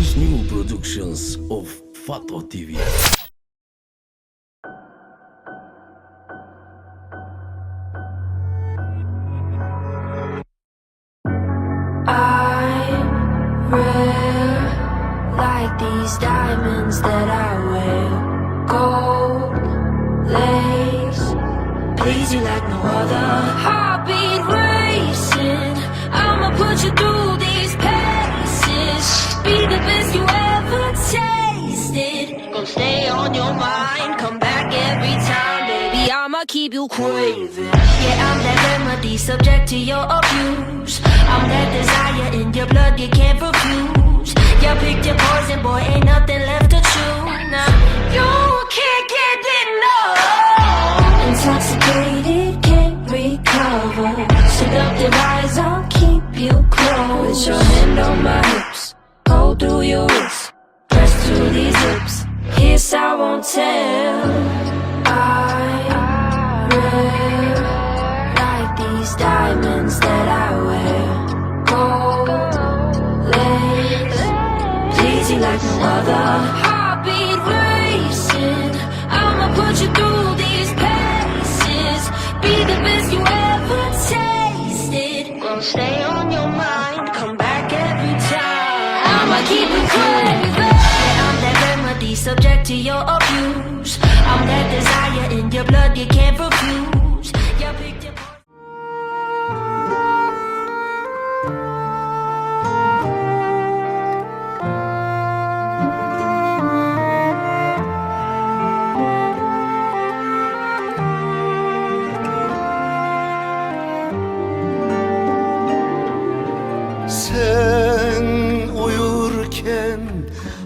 is new productions of Fato TV. I'm rare, like these diamonds that I wear. Gold lace, please you like no other. Heartbeat racing, I'ma put you through paces. Best you ever tasted. Gonna stay on your mind, come back every time, baby. I'ma keep you craving. Yeah, I'm that remedy, subject to your abuse. I'm that desire in your blood, you can't refuse. You picked your poison, boy, ain't nothing left I won't tell. I wear like these diamonds that I wear. Gold lace, please you like no other. Heartbeat racing, I'ma put you through these paces. Be the best you ever tasted. Gonna stay on your mind, come back every time. I'ma keep subject to your abuse. I'm that desire in your blood, you can't refuse.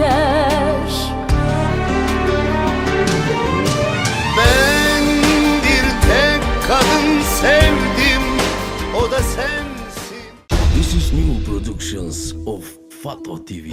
diker Ben bir tek kadın sevdim O da sensin This is new productions of Fato TV.